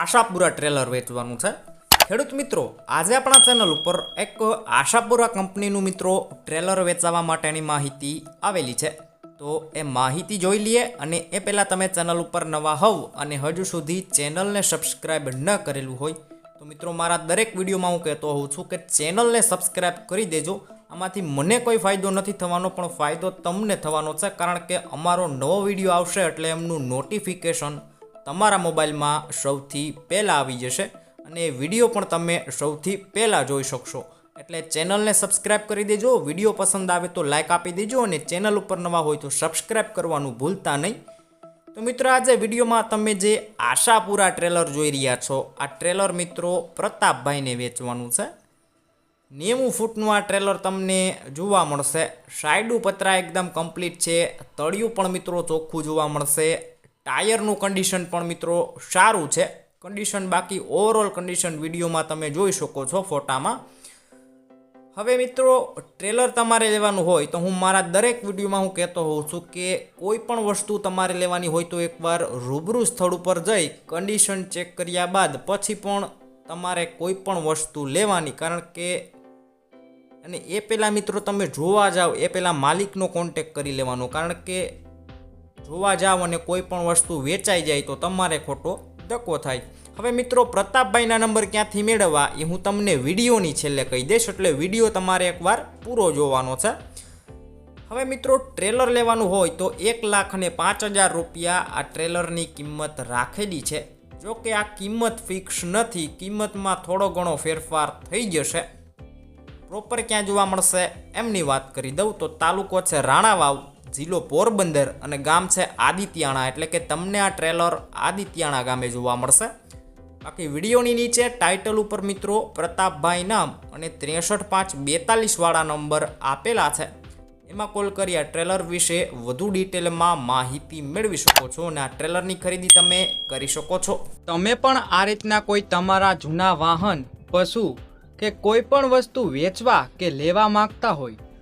Ashapura trailer વેચવાનું છે. ખેડૂત મિત્રો, આજે આપણા ચેનલ ઉપર એક આશાપુરા કંપનીનું મિત્રો ટ્રેલર વેચાવા માટેની માહિતી આવેલી છે. તો એ માહિતી જોઈ લઈએ અને એ પહેલાં તમે ચેનલ ઉપર નવા હોવ અને હજુ સુધી ચેનલને સબસ્ક્રાઈબ ન કરેલું હોય, તો મિત્રો મારા દરેક વિડીયોમાં હું કહેતો હોઉં છું કે ચેનલને સબસ્ક્રાઈબ કરી દેજો. આમાંથી મને કોઈ ફાયદો નથી થવાનો, પણ ફાયદો તમને થવાનો છે, કારણ કે અમારો નવો વીડિયો આવશે એટલે એમનું નોટિફિકેશન તમારા મોબાઈલમાં સૌથી પહેલાં આવી જશે અને વીડિયો પણ તમે સૌથી પહેલાં જોઈ શકશો. એટલે ચેનલને સબસ્ક્રાઇબ કરી દેજો, વીડિયો પસંદ આવે તો લાઇક આપી દેજો અને ચેનલ ઉપર નવા હોય તો સબસ્ક્રાઇબ કરવાનું ભૂલતા નહીં. તો મિત્રો, આજે વિડીયોમાં તમે જે આશાપુરા ટ્રેલર જોઈ રહ્યા છો, આ ટ્રેલર મિત્રો પ્રતાપભાઈને વેચવાનું છે. નેવું ફૂટનું આ ટ્રેલર તમને જોવા મળશે. સાયડું પતરા એકદમ કમ્પ્લીટ છે. તળિયું પણ મિત્રો ચોખ્ખું જોવા મળશે. ટાયરનું કન્ડિશન પણ મિત્રો સારું છે. કન્ડિશન બાકી ઓવરઓલ કન્ડિશન વિડીયોમાં તમે જોઈ શકો છો ફોટામાં. હવે મિત્રો ટ્રેલર તમારે લેવાનું હોય તો હું મારા દરેક વિડીયોમાં હું કહેતો હોઉં છું કે કોઈ પણ વસ્તુ તમારે લેવાની હોય તો એકવાર રૂબરૂ સ્થળ ઉપર જઈ કન્ડિશન ચેક કર્યા બાદ પછી પણ તમારે કોઈ પણ વસ્તુ લેવાની. કારણ કે, અને એ પહેલાં મિત્રો તમે જોવા જાઓ એ પહેલાં માલિકનો કોન્ટેક કરી લેવાનો. કારણ કે જોવા જાઓ અને કોઈ પણ વસ્તુ વેચાઈ જાય તો તમારે ખોટો ધક્કો થાય. હવે મિત્રો, પ્રતાપભાઈના નંબર ક્યાંથી મેળવવા એ હું તમને વિડીયોની છેલ્લે કહી દઈશ, એટલે વીડિયો તમારે એકવાર પૂરો જોવાનો છે. હવે મિત્રો, ટ્રેલર લેવાનું હોય તો એક લાખ અને પાંચ હજાર રૂપિયા આ ટ્રેલરની કિંમત રાખેલી છે. જો કે આ કિંમત ફિક્સ નથી, કિંમતમાં થોડો ઘણો ફેરફાર થઈ જશે. પ્રોપર ક્યાં જોવા મળશે, એમની વાત કરી દઉં. તો તાલુકો છે રાણાવાવ. જિલ્લો પોરબંદર અને ગામ છે આદિત્યાણા. એટલે કે તમને આ ટ્રેલર આદિત્યાણા ગામે જોવા મળશે. બાકી વિડીયોની નીચે ટાઇટલ ઉપર મિત્રો પ્રતાપભાઈ નામ અને ત્રેસઠ પાંચ બેતાલીસવાળા નંબર આપેલા છે. એમાં કોલ કરી આ ટ્રેલર વિશે વધુ ડિટેલમાં માહિતી મેળવી શકો છો અને આ ટ્રેલરની ખરીદી તમે કરી શકો છો. તમે પણ આ રીતના કોઈ તમારા જૂના વાહન, પશુ કે કોઈ પણ વસ્તુ વેચવા કે લેવા માંગતા હોય